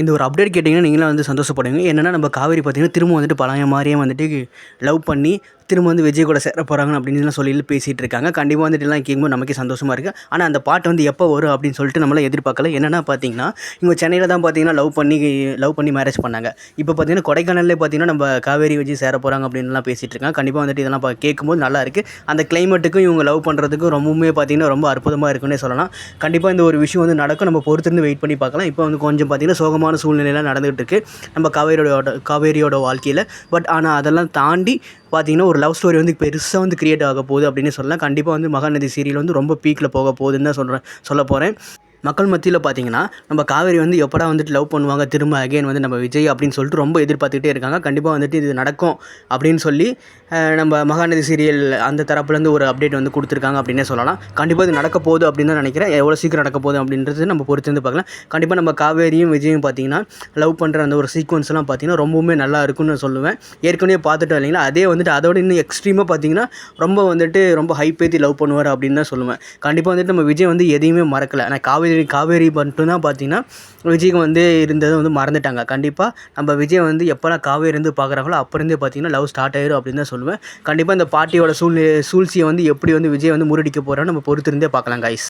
இந்த ஒரு அப்டேட் கேட்டிங்கன்னா நீங்களும் வந்து சந்தோஷப்படுவீங்க. என்னென்னா நம்ம காவேரி பார்த்தீங்கன்னா திரும்ப வந்துட்டு பழைய மாதிரியே வந்துட்டு லவ் பண்ணி திரும்ப வந்து விஜய் கூட சேர போகிறாங்க அப்படின்னு சொல்லி பேசிகிட்டு இருக்காங்க. கண்டிப்பாக வந்துட்டு எல்லாம் கேட்கும்போது நமக்கே சந்தோஷமாக இருக்குது ஆனால் அந்த பாட்டு வந்து எப்போ வரும் அப்படின்னு சொல்லிட்டு நம்மளாம் எதிர்பார்க்கல. என்னென்னா பார்த்தீங்கன்னா இவங்க சென்னையில் தான் பார்த்தீங்கன்னா லவ் பண்ணி லவ் பண்ணி மேரேஜ் பண்ணாங்க. இப்போ பார்த்தீங்கன்னா கொடைக்கானல்லே பார்த்தீங்கன்னா நம்ம காவேரி விஜய் சேர போகிறாங்க அப்படின்லாம் பேசிகிட்டு இருக்காங்க. கண்டிப்பாக வந்துட்டு இதெல்லாம் கேட்கும்போது நல்லா இருக்குது அந்த கிளைமேட்டுக்கும் இவங்க லவ் பண்ணுறதுக்கும் ரொம்பவுமே பார்த்தீங்கன்னா ரொம்ப அற்புதமாக இருக்குன்னே சொல்லலாம். கண்டிப்பாக இந்த ஒரு விஷயம் வந்து நடக்கும். நம்ம பொறுத்திருந்து வெயிட் பண்ணி பார்க்கலாம். இப்போ வந்து கொஞ்சம் பார்த்தீங்கன்னா சோகமான சூழ்நிலையெல்லாம் நடந்துகிட்டு இருக்குது நம்ம காவேரியோட காவேரியோட வாழ்க்கையில். பட் ஆனால் அதெல்லாம் தாண்டி பார்த்தீங்கன்னா ஒரு லவ் ஸ்டோரி வந்து பெருசாக வந்து கிரியேட் ஆக போகுது அப்படின்னு சொல்லலாம். கண்டிப்பாக வந்து மகாநதி சீரியல் வந்து ரொம்ப பீக்கில் போக போகுதுன்னு தான் சொல்கிறேன் சொல்ல போகிறேன் மக்கள் மத்தியில் பார்த்தீங்கன்னா நம்ம காவேரி வந்து எப்படா வந்துட்டு லவ் பண்ணுவாங்க திரும்ப அகைன் வந்து நம்ம விஜய் அப்படின்னு சொல்லிட்டு ரொம்ப எதிர்பார்த்துக்கிட்டே இருக்காங்க. கண்டிப்பாக வந்துட்டு இது நடக்கும் அப்படின்னு சொல்லி நம்ம மகாநதி சீரியல் அந்த தரப்புலேருந்து ஒரு அப்டேட் வந்து கொடுத்துருக்காங்க அப்படின்னே சொல்லலாம். கண்டிப்பாக இது நடக்க போகுது அப்படின்னு தான் நினைக்கிறேன். எவ்வளோ சீக்கிரம் நடக்க போகுது அப்படின்றது நம்ம பொறுத்து வந்து பார்க்கலாம். கண்டிப்பாக நம்ம காவேரியும் விஜயும் பார்த்தீங்கன்னா லவ் பண்ணுற அந்த ஒரு சீக்வன்ஸ்லாம் பார்த்தீங்கன்னா ரொம்பவுமே நல்லா இருக்கும்னு சொல்லுவேன். ஏற்கனவே பார்த்துட்டோம் இல்லைங்களா? அதே வந்துட்டு அதோட இன்னும் எக்ஸ்ட்ரீமாக பார்த்தீங்கன்னா ரொம்ப வந்துட்டு ரொம்ப ஹைப்பேத்தி லவ் பண்ணுவார் அப்படின்னு தான் சொல்லுவேன். கண்டிப்பாக வந்துட்டு நம்ம விஜய் வந்து எதையுமே மறக்கலை. ஆனால் காவேரி காவேரி மட்டும்தான் பார்த்தீங்கன்னா விஜய்க்கு வந்து இருந்ததை வந்து மறந்துட்டாங்க. கண்டிப்பாக நம்ம விஜய் வந்து எப்போல்லாம் காவேரி இருந்து பார்க்குறாங்களோ அப்போ இருந்தே பார்த்தீங்கன்னா லவ் ஸ்டார்ட் ஆயிரும் அப்படின்னு தான் சொல்லுவேன். கண்டிப்பாக இந்த பாட்டியோட சூழ்நிலை சூழ்ச்சியை வந்து எப்படி வந்து விஜய் வந்து முறியடிக்க போகிறான்னு நம்ம பொறுத்திருந்தே பார்க்கலாம் கைஸ்